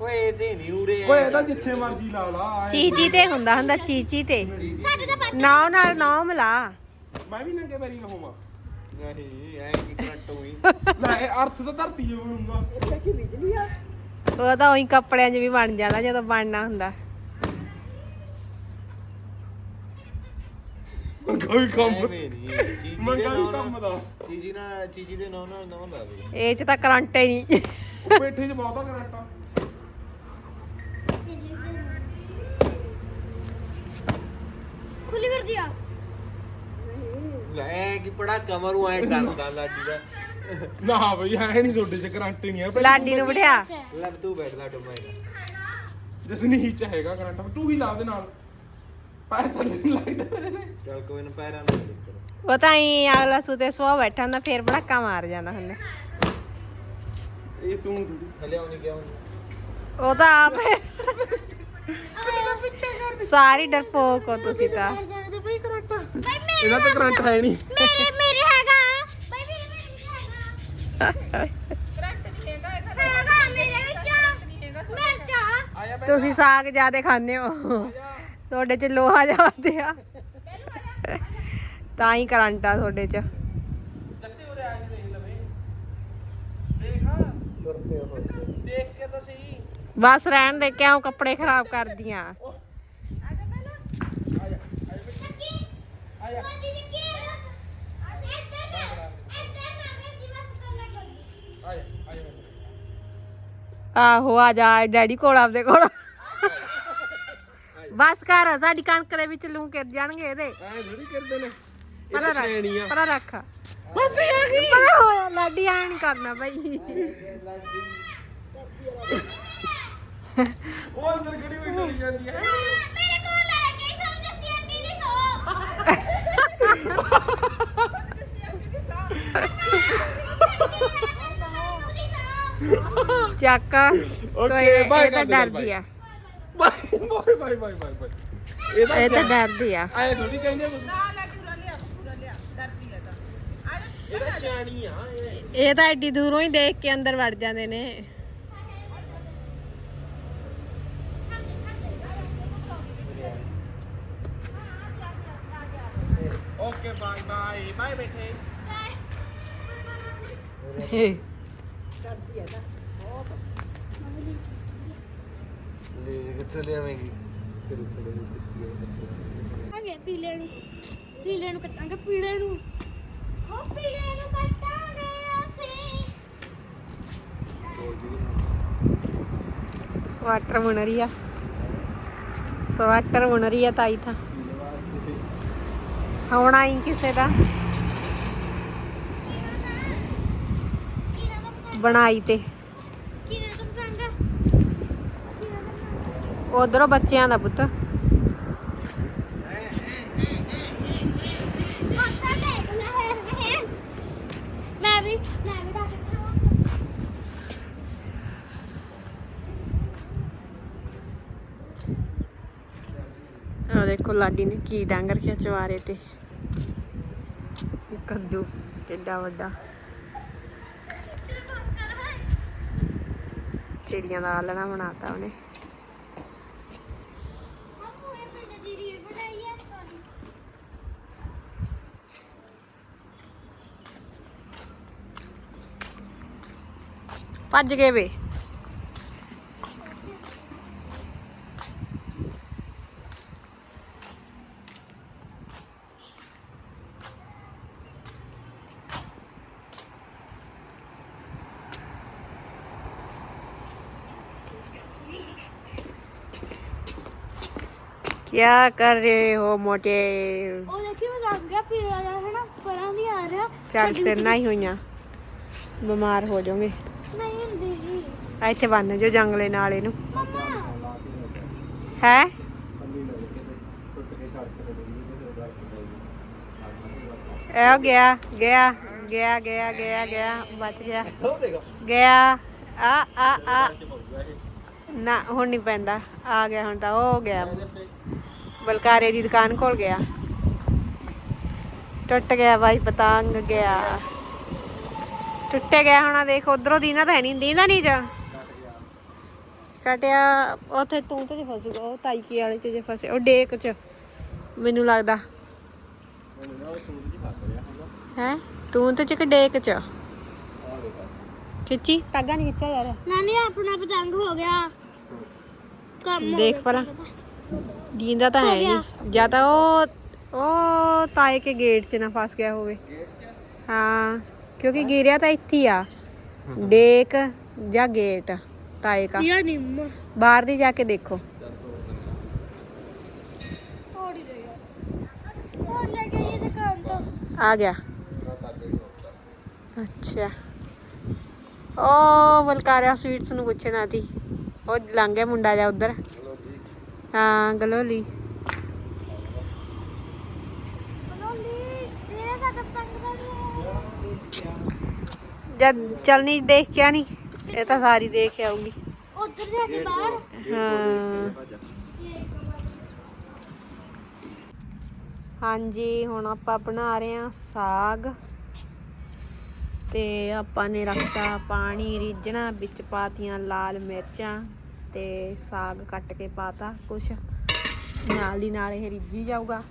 ਓਏ ਇਹਦੇ ਨਹੀਂ ਉਰੇ ਓਏ ਇਹਦਾ ਜਿੱਥੇ ਮਰਜ਼ੀ ਲਾ ਲਾ ਐਂ। ਚੀਚੀ ਤੇ ਹੁੰਦਾ ਹੁੰਦਾ ਚੀਚੀ ਤੇ। ਸਾਡੇ ਤਾਂ ਫੱਟ ਨਾਉ ਨਾਲ ਨਾਉ ਮਿਲਾ। ਮੈਂ ਵੀ ਨੰਗੇ ਪੈਰੀ ਹੋਵਾਂ। ਨਹੀਂ ਐ ਕੀ ਕਰੰਟ ਹੋਈ। ਲੈ ਇਹ ਅਰਥ ਤਾਂ ਧਰਤੀ 'ਚ ਬਣੂਗਾ। ਇੱਥੇ ਕੀ ਬਿਜਲੀ ਆ? ਉਹ ਤਾਂ ਉਹੀ ਕੱਪੜਿਆਂ 'ਚ ਵੀ ਬਣ ਜਾਂਦਾ ਜਦੋਂ ਬਣਨਾ ਹੁੰਦਾ। ਵੀ ਕੰਮ। ਐਵੇਂ ਨਹੀਂ ਚੀਚੀ ਦੇ ਮੰਗਾ ਵੀ ਨਾਂ ਕੰਮ ਨਾਲ ਦਾ। ਚੀਚੀ ਨਾਲ ਚੀਚੀ ਦੇ ਨਾਂ ਨਾਲ ਨਾਂ ਲਾਵੇ। ਇਹ 'ਚ ਤਾਂ ਕਰੰਟ ਹੀ ਨਹੀਂ ਉਹ ਪੇਠੇ 'ਚ ਬਹੁਤਾ ਕਰੰਟ ਆ। ਖੁੱਲੀ ਕਰ ਦਿਆ ਲੈ ਕੀ ਪੜਾ ਕਮਰੂ ਐ ਡਰਦਾ ਲਾਡੀ ਦਾ। ਨਾ ਬਈ ਐ ਨਹੀਂ ਛੋਡੇ 'ਚ ਕਰੰਟ ਨਹੀਂ ਆ ਲਾਡੀ ਨੂੰ ਬਿਠਾ। ਲੈ ਤੂੰ ਬੈਠ ਲਾ ਡੁੱਬਾ ਜਸਨੀ ਚ ਹੈਗਾ ਕਰੰਟ ਤੂੰ ਹੀ ਲਾ ਦੇ ਨਾਲ। ਪੈਰ ਥੱਲੇ ਨਹੀਂ ਲੱਗਦਾ ਮੇਰੇ ਤੇ। ਚੱਲ ਕੋਈ ਨਾ ਪੈਰਾਂ ਦਾ ਚੱਕਰ ਉਹ ਤਾਂ ਹੀ ਅਗਲਾ ਸੁਤੇ ਸਵਾ ਬੈਠਾ ਹੁੰਦਾ ਫੇਰ ਭੜਾਕਾ ਮਾਰ ਜਾਂਦਾ ਹੁੰਦਾ। ਇਹ ਤੂੰ ਥੋੜੀ ਹਲੇ ਆਉਣੀ ਕਿਉਂ ਉਹ ਤਾਂ ਆਪ ਸਾਰੀ ਡਰਪੋਕ ਹੋ ਤੁਸੀਂ ਤਾਂ। ਸਕਦੇ ਬਈ ਕਰੰਟ। ਬਾਈ ਮੇਰੇ ਇਹਨਾਂ 'ਚ ਕਰੰਟ ਹੈ ਨਹੀਂ। ਮੇਰੇ ਮੇਰੇ ਹੈਗਾ। ਬਾਈ ਮੇਰੇ ਹੈਗਾ। ਹੈਗਾ ਮੇਰੇ ਵਿੱਚ। ਮੈਂ ਚਾ। ਆਇਆ ਤੁਸੀਂ ਸਾਗ ਜਿਆਦੇ ਖਾਂਦੇ ਹੋ। ਤੁਹਾਡੇ 'ਚ ਲੋਹਾ ਜ਼ਿਆਦੇ ਆ। ਤਾਂ ਹੀ ਕਰੰਟ ਆ ਤੁਹਾਡੇ 'ਚ। ਜੱਸੇ ਉਰੇ ਆ ਕੇ ਦੇਖ ਲਵੇ। ਦੇਖ। ਤੁਰ ਪਿਆ ਹੋਇਆ ਦੇਖ ਕੇ ਤਾਂ ਸਹੀ ਬਸ ਰਹਿਣ ਦੇ ਕਿਉਂ ਕੱਪੜੇ ਖਰਾਬ ਕਰਦੀਆਂ? ਨਾ ਨਾ ਆਹੋ ਆ ਜਾ ਡੈਡੀ ਕੋਲ ਆਪਦੇ ਕੋਲ। ਬਸ ਕਰ ਸਾਡੀ ਕਣਕ ਦੇ ਵਿੱਚ ਲੂੰ ਕਰ ਜਾਣਗੇ ਇਹਦੇ। ਐ ਥੋੜੀ ਕਰਦੇ ਨੇ ਇਹ ਪਰਾਂ ਤਾਂ ਰੱਖ ਸ਼ੈਣੀ ਆ ਪਰਾਂ ਰੱਖ। ਬਸ ਇਹ ਆ ਗਈ। ਪਰਾਂ ਹੋਇਆ ਲਾਡੀ ਐ ਨਹੀਂ ਕਰਨਾ ਬਈ। ਉਹ ਅੰਦਰ ਖੜੀ ਹੋਈ ਡਰੀ ਜਾਂਦੀ ਹੈ? ਮੇਰੇ ਕੋਲ ਲੈ ਕੇ ਸਭ ਜੱਸੀ ਆਂਟੀ ਦੀ ਸੌ। ਚੱਕ। ਓਕੇ ਇਹ ਬਾਏ ਤਾਂ ਡਰਦੀ ਆ। Bye bye bye bye bye bye ਇਹ ਤਾਂ ਇਹ ਤਾਂ ਡਰਦੀ ਆ। ਐ ਥੋੜੀ ਕਹਿੰਦੇ ਕੁਝ ਇਹ ਤਾਂ। ਸਿਆਣੀ ਆ ਇਹ। ਇਹ ਤਾਂ ਐਡੀ ਦੂਰੋਂ ਹੀ ਦੇਖ ਕੇ ਅੰਦਰ ਵੜ ਜਾਂਦੇ ਨੇ। ਓਕੇ ਬਾਏ ਬਾਏ ਬਾਏ ਬੈਠੇ ਲੈ ਕਿੱਥੇ ਲਿਆਵੇਂਗੀ? ਤੇਰੇ ਫੜੇ ਨੂੰ ਕਿੱਥੇ ਆ ਕੱਟਾਂਗੇ ਪੀਲੇ ਨੂੰ। ਪੀਲੇ ਨੂੰ ਕੱਟਾਂਗੇ ਪੀਲੇ ਨੂੰ। ਹੋ ਪੀਲੇ ਨੂੰ ਕੱਟਾਂਗੇ ਅਸੀਂ। ਸਵਾਟਰ ਬੁਣ ਰਹੀ ਆ। ਸਵਾਟਰ ਬੁਣ ਰਹੀ ਆ ਤਾਈ ਤਾਂ। ਹੋਣਾ ਹੀ ਕਿਸੇ ਦਾ? ਬਣਾਈ ਤੇ। ਉਧਰੋਂ ਬੱਚਿਆਂ ਦਾ ਪੁੱਤ। ਮੈਂ ਵੀ ਮੈਂ ਵੀ ਰੱਖ ਆ ਦੇਖੋ ਲਾਡੀ ਨੇ ਕੀ ਡੰਗ ਰੱਖਿਆ ਚਵਾਰੇ ਤੇ। ਕੱਦੂ ਕਿੱਡਾ ਵੱਡਾ। ਚਿੜੀਆਂ ਦਾ ਆਲਣਾ ਬਣਾਤਾ ਉਹਨੇ। ਹਾਂ ਪੂਰੇ ਭੱਜ ਗਏ ਵੇ। क्या कर रहे हो मोटे ਉਹ ਦੇਖੀ ਉਹ ਲੱਗ ਗਿਆ ਪੀਲਾ ਜਿਹਾ ਹੈ ਨਾ ਪਰਾਂ ਦੀ ਆ ਰਿਹਾ ਚੱਲ ਸਿਰ ਨਾ ਹੀ ਹੋਈਆਂ ਬਿਮਾਰ ਹੋ ਜਾਓਗੇ ਨਹੀਂ ਹੁੰਦੀ ਜੀ ਆ ਇੱਥੇ ਬੰਨ ਜੋ ਜੰਗਲੇ ਨਾਲੇ ਨੂੰ ਮਮਾ ਹੈ ਇਹ ਗਿਆ ਗਿਆ ਗਿਆ ਗਿਆ ਗਿਆ ਗਿਆ ਬਚ ਗਿਆ ਗਿਆ ਆ ਆ ਆ ਨਾ ਹੁਣ ਨਹੀਂ ਪੈਂਦਾ ਆ ਗਿਆ ਹੁਣ ਤਾਂ ਉਹ ਹੋ ਗਿਆ ਬਲਕਾਰੇ ਦੀ ਦੁਕਾਨ ਕੋਲ ਗਿਆ। ਟੁੱਟ ਗਿਆ ਬਾਈ ਪਤੰਗ ਗਿਆ। ਟੁੱਟੇ ਗਿਆ ਹੁਣ ਦੇਖ ਉਧਰੋਂ ਦੀਨਾ ਤਾਂ ਹੈ ਨਹੀਂ ਦੀਨਾ ਨਹੀਂ ਜਾ। ਕਟਿਆ ਉੱਥੇ ਤੂੰ ਤੇ ਫਸੂਗਾ ਉਹ ਤਾਈਕੀ ਵਾਲੇ ਚ ਜੇ ਫਸੇ ਉਹ ਡੇਕ ਚ ਮੈਨੂੰ ਲੱਗਦਾ। ਹੈ? ਤੂੰ ਤੇ ਚ ਕਿ ਡੇਕ ਚ। ਖਿੱਚੀ ਤਾਗਾ ਨਹੀਂ ਖਿੱਚਿਆ ਯਾਰ। ਨਾਨੀ ਆਪਣਾ ਪਤੰਗ ਹੋ ਗਿਆ। ਕੰਮ ਦੇਖ ਗਿਆ। ਦੀਂਦਾ ਤਾਂ ਹੈ ਨਹੀਂ। ਜਾਂ ਤਾਂ ਉਹ ਉਹ ਤਾਏ ਕੇ ਗੇਟ 'ਚ ਨਾ ਫਸ ਗਿਆ ਹੋਵੇ। ਹਾਂ ਕਿਉਂਕਿ ਗਿਰਿਆ ਤਾਂ ਇੱਥੇ ਹੀ ਆ। ਡੇਕ ਜਾਂ ਗੇਟ ਤਾਏ ਕਾ। ਯਾ ਨਿੰਮ ਬਾਹਰ ਦੀ ਜਾ ਕੇ ਦੇਖੋ। ਥੋੜੀ ਦੇ ਯਾਰ। ਉਹ ਲੈ ਕੇ ਇਹ ਦੁਕਾਨ ਤੋਂ। ਆ ਗਿਆ। ਅੱਛਾ। ਉਹ ਬਲਕਾਰਿਆ ਸਵੀਟਸ ਨੂੰ ਪੁੱਛਣਾ ਸੀ। ਉਹ ਲੰਘ ਗਿਆ ਮੁੰਡਾ ਜਾ ਉਧਰ। ਹਾਂ ਗਲੋਲੀ। ਜਦ ਚਲਨੀ ਦੇਖ ਕੇ ਨਹੀਂ ਇਹ ਤਾਂ ਸਾਰੀ ਦੇਖ ਕੇ ਆਊਗੀ। ਉਧਰ ਜਾ ਕੇ ਬਾਹਰ। ਹਾਂ। ਹਾਂਜੀ ਹੁਣ ਆਪਾਂ ਬਣਾ ਰਹੇ ਹਾਂ ਸਾਗ। ਤੇ ਆਪਾਂ ਨੇ ਰੱਖਤਾ ਪਾਣੀ ਰਿੱਝਣਾ ਵਿੱਚ ਪਾਤੀਆਂ ਲਾਲ ਮਿਰਚਾਂ। ਤੇ ਸਾਗ ਕੱਟ ਕੇ ਪਾਤਾ ਕੁਛ। ਨਾਲ ਦੀ ਨਾਲ ਇਹ ਰਿੱਝੀ ਜਾਊਗਾ।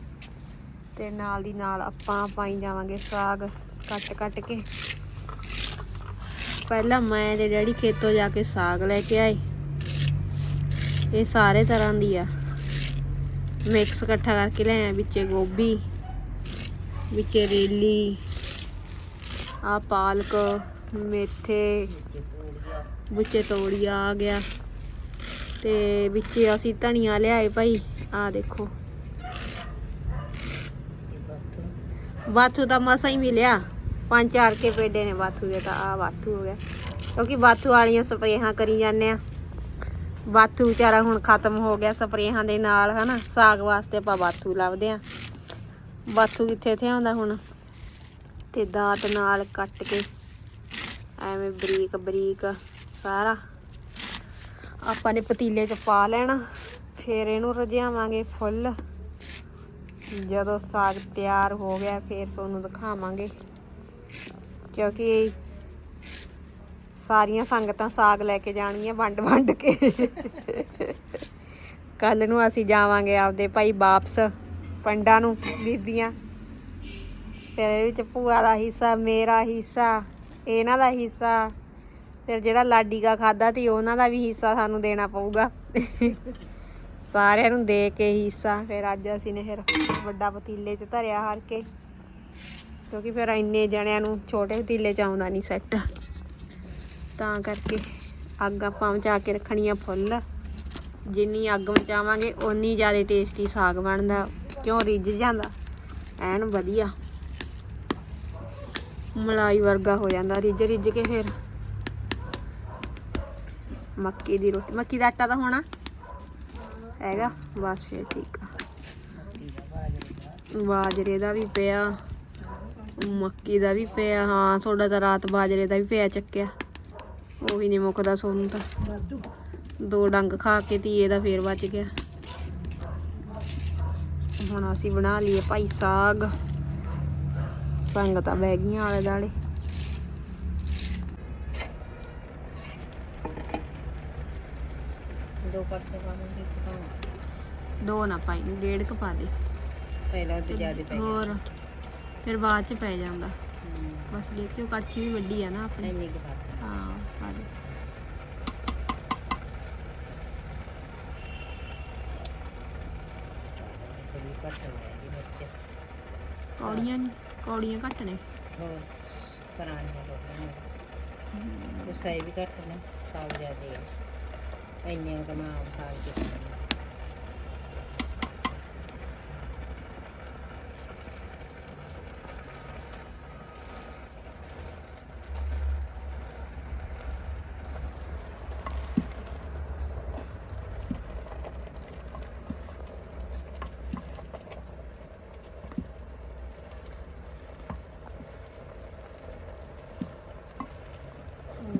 ਤੇ ਨਾਲ ਦੀ ਨਾਲ ਆਪਾਂ ਪਾਈ ਜਾਵਾਂਗੇ ਸਾਗ ਕੱਟ ਕੱਟ ਕੇ। ਪਹਿਲਾਂ ਮੈਂ ਤੇ ਡੈਡੀ ਖੇਤੋਂ ਜਾ ਕੇ ਸਾਗ ਲੈ ਕੇ ਆਏ। ਇਹ ਸਾਰੇ ਤਰ੍ਹਾਂ ਦੀ ਆ। ਮਿਕਸ ਇਕੱਠਾ ਕਰਕੇ ਲੈ ਆਏ, ਵਿੱਚੇ ਗੋਭੀ, ਵਿੱਚੇ ਰੇਲੀ ਆ ਪਾਲਕ, ਮੇਥੇ, ਵਿੱਚੇ ਤੋੜੀਆ ਆ ਗਿਆ। ਤੇ ਵਿੱਚੇ ਅਸੀਂ ਧਨੀਆ ਲਿਆਏ ਭਾਈ। ਆ ਦੇਖੋ। ਬਾਥੂ ਦਾ ਮਸਾ ਹੀ ਮਿਲਿਆ। ਪੰਜ ਚਾਰ ਕੇ ਪੇਡੇ ਨੇ ਬਾਥੂ ਦੇ ਤਾਂ ਆ ਬਾਥੂ ਹੋ ਗਿਆ। ਕਿਉਂਕਿ ਬਾਥੂ ਵਾਲੀਆਂ ਸਪਰੇਹਾਂ ਕਰੀ ਜਾਂਦੇ ਆ। ਬਾਥੂ ਵਿਚਾਰਾ ਹੁਣ ਖਤਮ ਹੋ ਗਿਆ ਸਪਰੇਹਾਂ ਦੇ ਨਾਲ, ਹਨਾ? ਸਾਗ ਵਾਸਤੇ ਆਪਾਂ ਬਾਥੂ ਲੱਭਦੇ ਆ। ਬਾਥੂ ਕਿੱਥੇ ਇੱਥੇ ਆਉਂਦਾ ਹੁਣ? ਤੇ ਦਾਤ ਨਾਲ ਕੱਟ ਕੇ ਐਵੇਂ ਬਰੀਕ ਬਰੀਕ ਸਾਰਾ ਆਪਾਂ ਨੇ ਪਤੀਲੇ 'ਚ ਪਾ ਲੈਣਾ, ਫਿਰ ਇਹਨੂੰ ਰਝਾਵਾਂਗੇ ਫੁੱਲ। ਜਦੋਂ ਸਾਗ ਤਿਆਰ ਹੋ ਗਿਆ, ਫਿਰ ਤੁਹਾਨੂੰ ਦਿਖਾਵਾਂਗੇ। ਕਿਉਂਕਿ ਸਾਰੀਆਂ ਸੰਗਤਾਂ ਸਾਗ ਲੈ ਕੇ ਜਾਣਗੀਆਂ ਵੰਡ ਵੰਡ ਕੇ। ਕੱਲ ਨੂੰ ਅਸੀਂ ਜਾਵਾਂਗੇ ਆਪਦੇ ਭਾਈ ਵਾਪਸ, ਪੰਡਾਂ ਨੂੰ, ਬੀਬੀਆਂ। ਫਿਰ ਇਹਦੇ ਵਿੱਚ ਭੂਆ ਦਾ ਹਿੱਸਾ, ਮੇਰਾ ਹਿੱਸਾ, ਇਹਨਾਂ ਦਾ ਹਿੱਸਾ। ਫਿਰ ਜਿਹੜਾ ਲਾਡੀਗਾ ਖਾਦਾ ਸੀ, ਉਹਨਾਂ ਦਾ ਵੀ ਹਿੱਸਾ ਸਾਨੂੰ ਦੇਣਾ ਪਊਗਾ। ਸਾਰਿਆਂ ਨੂੰ ਦੇ ਕੇ ਹਿੱਸਾ। ਫਿਰ ਅੱਜ ਅਸੀਂ ਨੇ ਫਿਰ ਵੱਡਾ ਪਤੀਲੇ 'ਚ ਧਰਿਆ ਹਰ ਕੇ। ਕਿਉਂਕਿ ਫਿਰ ਇੰਨੇ ਜਣਿਆਂ ਨੂੰ ਛੋਟੇ ਪਤੀਲੇ 'ਚ ਆਉਂਦਾ ਨਹੀਂ ਸੈੱਟ ਤਾਂ ਕਰਕੇ ਅੱਗ ਆਪਾਂ ਮਚਾ ਕੇ ਰੱਖਣੀ ਆ ਫੁੱਲ। ਜਿੰਨੀ ਅੱਗ ਮਚਾਵਾਂਗੇ, ਓਨੀ ਜ਼ਿਆਦਾ ਟੇਸਟੀ ਸਾਗ ਬਣਦਾ। ਕਿਉਂ ਰਿੱਝ ਜਾਂਦਾ? ਐਨ ਵਧੀਆ। ਮਲਾਈ ਵਰਗਾ ਹੋ ਜਾਂਦਾ ਰਿੱਝ ਰਿੱਝ ਕੇ ਫਿਰ। ਮੱਕੀ ਦੀ ਰੋਟੀ। ਮੱਕੀ ਦਾ ਆਟਾ ਤਾਂ ਹੋਣਾ। ਹੈਗਾ। ਬਸ ਫਿਰ ਠੀਕ ਆ। ਬਾਜਰੇ ਦਾ ਵੀ ਪਿਆ। ਮੱਕੀ ਦਾ ਵੀ ਪਿਆ। ਹਾਂ ਤੁਹਾਡਾ ਤਾਂ ਰਾਤ ਬਾਜਰੇ ਦਾ ਵੀ ਪਿਆ ਚੱਕਿਆ। ਉਹ ਵੀ ਨਹੀਂ ਮੁੱਕਦਾ ਸੋਨੂੰ ਤਾਂ। ਦੋ ਡੰਗ ਖਾ ਕੇ ਧੀਏ ਦਾ ਫੇਰ ਬਚ ਗਿਆ। ਹੁਣ ਅਸੀਂ ਬਣਾ ਲਈਏ ਭਾਈ ਸਾਗ। ਸੰਗਤਾਂ ਬਹਿ ਗਈਆਂ ਆਲੇ ਦਾਲੇ ਦੋ ਪਰਤੇ ਪਾਵਾਂਗੇ ਪਾਉਣਾ ਦੋ ਨਾ ਪਾਈ ਡੇਢ ਕ ਪਾ ਦੇ। ਪਹਿਲਾਂ ਤੇ ਜ਼ਿਆਦਾ ਪੈ ਹੋਰ ਫਿਰ ਬਾਅਦ ਚ ਪੈ ਜਾਂਦਾ। ਬਸ ਦੇਖਿਓ ਕੜਛੀ ਵੀ ਵੱਡੀ ਆ ਨਾ ਆਪਣੀ। ਇੰਨੀ ਕੁ ਪਾ ਹਾਂ ਪਾ ਦੇ ਥੋੜੀ ਘੱਟ ਹੋ ਗਈ ਮਿਰਚ। ਕੌੜੀਆਂ ਨੀ ਕੌੜੀਆਂ ਘੱਟ ਨੇ। ਹੋਰ ਪੁਰਾਣੀਆਂ ਲੋਕਾਂ ਨੂੰ। ਸਾਈ ਵੀ ਘੱਟ ਨੇ ਸਾਗ ਜਿਆਦੇ ਆ। ਇੰਨੇ ਕੁ ਤਾਂ ਮੈਂ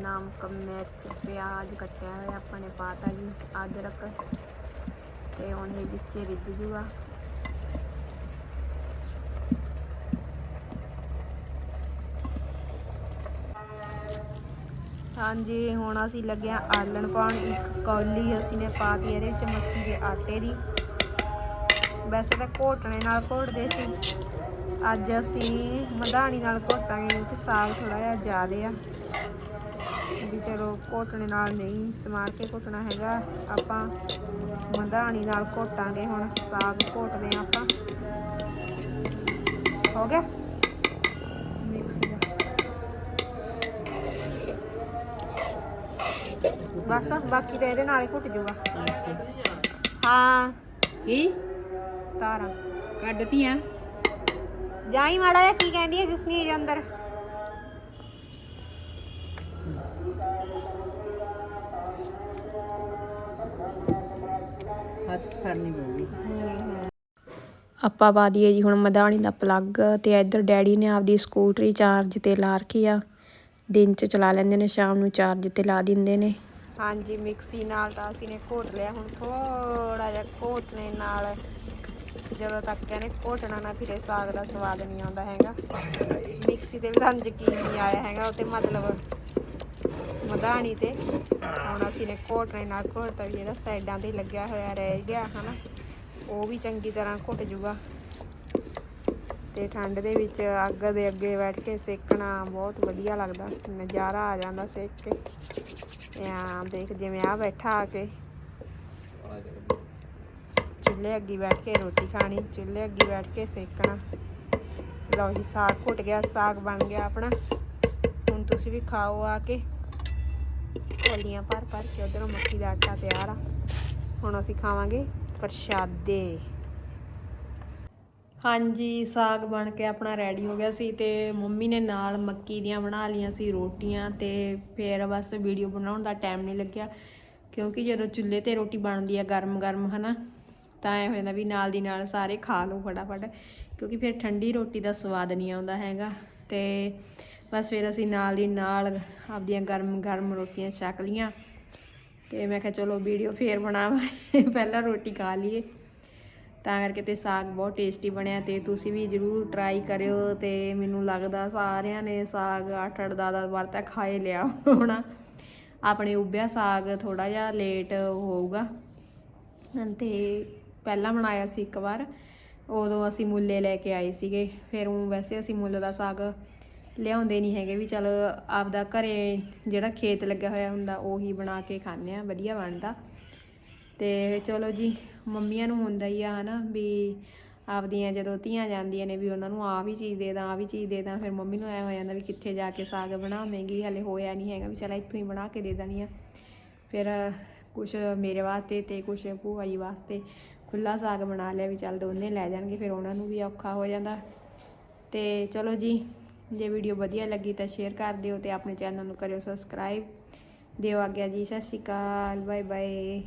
ਨਮਕ ਮਿਰਚ ਪਿਆਜ਼ ਕੱਟਿਆ ਹੋਇਆ ਆਪਾਂ ਨੇ ਪਾਤਾ ਜੀ, ਅਦਰਕ ਤੇ ਹੁਣ ਇਹ ਰਿੱਝ ਜੂਗਾ। ਹਾਂਜੀ, ਹੁਣ ਅਸੀਂ ਲੱਗਿਆ ਆਲਣ ਪਾਉਣ। ਇੱਕ ਕੌਲੀ ਅਸੀਂ ਨੇ ਪਾਤੀ, ਇਹਦੇ ਵਿੱਚ ਮੱਕੀ ਦੇ ਆਟੇ ਦੀ। ਵੈਸੇ ਤਾਂ ਘੋਟਣੇ ਨਾਲ ਘੋਟਦੇ ਸੀ। ਅੱਜ ਅਸੀਂ ਮਧਾਣੀ ਨਾਲ ਘੋਟਾਂਗੇ ਕਿਉਂਕਿ ਸਾਗ ਥੋੜਾ ਜਿਹਾ ਜ਼ਿਆਦਾ ਆ। ਵੀ ਚਲੋ ਘੋਟਣੇ ਨਾਲ ਨਹੀਂ ਸਮਾਰ ਕੇ ਘੋਟਣਾ ਹੈਗਾ। ਆਪਾਂ ਮਧਾਣੀ ਨਾਲ ਘੋਟਾਂਗੇ ਹੁਣ ਸਾਗ ਘੋਟਦੇ ਆ ਆਪਾਂ। ਹੋ ਗਿਆ? ਮਿਕਸੀ ਦਾ ਬਸ ਬਾਕੀ ਤਾਂ ਇਹਦੇ ਨਾਲ ਹੀ ਘੁੱਟ ਜੂਗਾ ਹਾਂ। ਕੀ? ਤਾਰਾਂ। ਕੱਢਤੀਆਂ? ਜਾਈ ਮਾੜਾ ਜਿਹਾ ਕੀ ਕਹਿੰਦੀ ਹੈ ਜਸਨੀਜ ਅੰਦਰ। ਹੱਥ ਫੜਨੀ ਪਊਗੀ। ਆਪਾਂ ਪਾ ਦਈਏ ਜੀ ਹੁਣ ਮਧਾਣੀ ਦਾ ਪਲੱਗ ਤੇ ਇੱਧਰ ਡੈਡੀ ਨੇ ਆਪਦੀ ਸਕੂਟਰੀ ਚਾਰਜ ਤੇ ਲਾ ਰੱਖੀ ਆ। ਦਿਨ ਚ ਚਲਾ ਲੈਂਦੇ ਨੇ ਸ਼ਾਮ ਨੂੰ ਚਾਰਜ ਤੇ ਲਾ ਦਿੰਦੇ ਨੇ। ਹਾਂਜੀ ਮਿਕਸੀ ਨਾਲ ਤਾਂ ਅਸੀਂ ਨੇ ਘੋਟ ਲਿਆ। ਹੁਣ ਥੋੜਾ ਜਿਹਾ ਘੋਟਣੇ ਨਾਲ ਜਦੋਂ ਤੱਕ ਕਹਿੰਦੇ ਘੋਟਣਾ ਨਾ ਫਿਰੇ ਸਾਗ ਦਾ ਸਵਾਦ ਨਹੀਂ ਆਉਂਦਾ ਹੈਗਾ। ਮਿਕਸੀ ਤੇ ਵੀ ਸਾਨੂੰ ਯਕੀਨ ਨਹੀਂ ਆਇਆ ਹੈਗਾ ਉਹ ਤੇ ਮਤਲਬ ਮਧਾਣੀ ਤੇ। ਹੁਣ ਅਸੀਂ ਨੇ ਘੋਟਣੇ ਨਾਲ ਘੋਟਤਾ ਵੀ ਜਿਹੜਾ ਸਾਈਡਾਂ ਤੇ ਲੱਗਿਆ ਹੋਇਆ ਰਹਿ ਗਿਆ, ਹਨਾ। ਉਹ ਵੀ ਚੰਗੀ ਤਰ੍ਹਾਂ ਘੁੱਟ ਜੂਗਾ। ਤੇ ਠੰਡ ਦੇ ਵਿੱਚ ਅੱਗ ਦੇ ਅੱਗੇ ਬੈਠ ਕੇ ਸੇਕਣਾ ਬਹੁਤ ਵਧੀਆ ਲੱਗਦਾ। ਨਜ਼ਾਰਾ ਆ ਜਾਂਦਾ ਸੇਕ ਕੇ। ਆ ਦੇਖ ਜਿਵੇਂ ਆ ਬੈਠਾ ਆ ਕੇ। ਚੁੱਲ੍ਹੇ ਅੱਗੇ ਬੈਠ ਕੇ ਰੋਟੀ ਖਾਣੀ, ਚੁੱਲ੍ਹੇ ਅੱਗੇ ਬੈਠ ਕੇ ਸੇਕਣਾ। ਲਓ ਜੀ, ਸਾਗ ਘੁੱਟ ਗਿਆ, ਸਾਗ ਬਣ ਗਿਆ ਆਪਣਾ। ਹੁਣ ਤੁਸੀਂ ਵੀ ਖਾਓ ਆ ਕੇ। ਕੋਲੀਆਂ ਭਰ ਭਰ ਕੇ ਉਧਰੋਂ ਮੱਕੀ ਦਾ ਆਟਾ ਤਿਆਰ ਆ। ਹੁਣ ਅਸੀਂ ਖਾਵਾਂਗੇ ਪ੍ਰਸ਼ਾਦੇ। ਹਾਂਜੀ, ਸਾਗ ਬਣ ਕੇ ਆਪਣਾ ਰੈਡੀ ਹੋ ਗਿਆ ਸੀ ਤੇ ਮੰਮੀ ਨੇ ਨਾਲ ਮੱਕੀ ਦੀਆਂ ਬਣਾ ਲਈਆਂ ਸੀ ਰੋਟੀਆਂ ਤੇ ਫਿਰ ਬਸ ਵੀਡੀਓ ਬਣਾਉਣ ਦਾ ਟਾਈਮ ਨਹੀਂ ਲੱਗਿਆ। ਕਿਉਂਕਿ ਜਦੋਂ ਚੁੱਲ੍ਹੇ ਤੇ ਰੋਟੀ ਬਣਦੀ ਆ ਗਰਮ-ਗਰਮ, ਹਨਾ, ਤਾਂ ਐ ਹੋ ਜਾਂਦਾ ਵੀ ਨਾਲ ਦੀ ਨਾਲ ਸਾਰੇ ਖਾ ਲਓ ਫਟਾਫਟ। ਕਿਉਂਕਿ ਫਿਰ ਠੰਡੀ ਰੋਟੀ ਦਾ ਸਵਾਦ ਨਹੀਂ ਆਉਂਦਾ ਹੈਗਾ ਤੇ ਬਸ ਫਿਰ ਅਸੀਂ ਨਾਲ ਦੀ ਨਾਲ ਆਪਦੀਆਂ ਗਰਮ-ਗਰਮ ਰੋਟੀਆਂ ਛਕ ਲੀਆਂ ਤੇ ਮੈਂ ਕਿਹਾ ਚਲੋ ਵੀਡੀਓ ਫੇਰ ਬਣਾਵਾਂ। ਪਹਿਲਾਂ ਰੋਟੀ ਖਾ ਲਈਏ। ਤਾਂ ਕਰਕੇ ਤੇ ਸਾਗ ਬਹੁਤ ਟੇਸਟੀ ਬਣਿਆ ਤੇ ਤੁਸੀਂ ਵੀ ਜਰੂਰ ਟਰਾਈ ਕਰਿਓ ਤੇ ਮੈਨੂੰ ਲੱਗਦਾ ਸਾਰਿਆਂ ਨੇ ਸਾਗ 8-8 10 ਵਾਰ ਤਾਂ ਖਾਏ ਲਿਆ ਹੋਣਾ। ਆਪਣੇ ਉੱਭਿਆ ਸਾਗ ਥੋੜਾ ਜਿਹਾ ਲੇਟ ਹੋਊਗਾ। ਤੇ ਪਹਿਲਾਂ ਬਣਾਇਆ ਸੀ ਇੱਕ ਵਾਰ। ਉਦੋਂ ਅਸੀਂ ਮੁੱਲੇ ਲੈ ਕੇ ਆਏ ਸੀਗੇ। ਫਿਰ ਉਹ ਵੈਸੇ ਅਸੀਂ ਮੁੱਲ ਦਾ ਸਾਗ ਲਿਆਉਂਦੇ ਨਹੀਂ ਹੈਗੇ ਵੀ ਚਲ ਆਪਦਾ ਘਰੇ ਜਿਹੜਾ ਖੇਤ ਲੱਗਿਆ ਹੋਇਆ ਹੁੰਦਾ ਉਹੀ ਬਣਾ ਕੇ ਖਾਂਦੇ ਆ ਵਧੀਆ ਬਣਦਾ। ਤੇ ਚਲੋ ਜੀ, ਮੰਮੀਆਂ ਨੂੰ ਹੁੰਦਾ ਹੀ ਆ ਹਨਾ ਵੀ ਆਪਦੀਆਂ ਜਦੋਂ ਧੀਆਂ ਜਾਂਦੀਆਂ ਨੇ ਵੀ ਉਹਨਾਂ ਨੂੰ ਆਹ ਵੀ ਚੀਜ਼ ਦੇ ਦਾਂ, ਆਹ ਵੀ ਚੀਜ਼ ਦੇ ਦਾਂ, ਫਿਰ ਮੰਮੀ ਨੂੰ ਐ ਹੋ ਜਾਂਦਾ ਵੀ ਕਿੱਥੇ ਜਾ ਕੇ ਸਾਗ ਬਣਾਵੇਂਗੀ, ਹਲੇ ਹੋਇਆ ਨਹੀਂ ਹੈਗਾ ਵੀ ਚਲ ਇੱਥੋਂ ਹੀ ਬਣਾ ਕੇ ਦੇ ਦੇਣੀ ਆ। ਫਿਰ ਕੁਛ ਮੇਰੇ ਵਾਸਤੇ ਤੇ ਕੁਛ ਭੂਆ ਜੀ ਵਾਸਤੇ ਖੁੱਲਾ ਸਾਗ ਬਣਾ ਲਿਆ ਵੀ ਚੱਲ ਦੋਨੇ ਲੈ ਜਾਣਗੇ, ਫਿਰ ਉਹਨਾਂ ਨੂੰ ਵੀ ਔਖਾ ਹੋ ਜਾਂਦਾ। ਤੇ ਚਲੋ ਜੀ ਜੇ ਵੀਡੀਓ ਵਧੀਆ ਲੱਗੀ ਤਾਂ ਸ਼ੇਅਰ ਕਰ ਦਿਓ ਤੇ ਆਪਣੇ ਚੈਨਲ ਨੂੰ ਕਰਿਓ ਸਬਸਕ੍ਰਾਈਬ ਦਿਓ ਆਗਿਆ ਜੀ, ਸਤਿ ਸ਼੍ਰੀ ਅਕਾਲ ਬਾਏ ਬਾਏ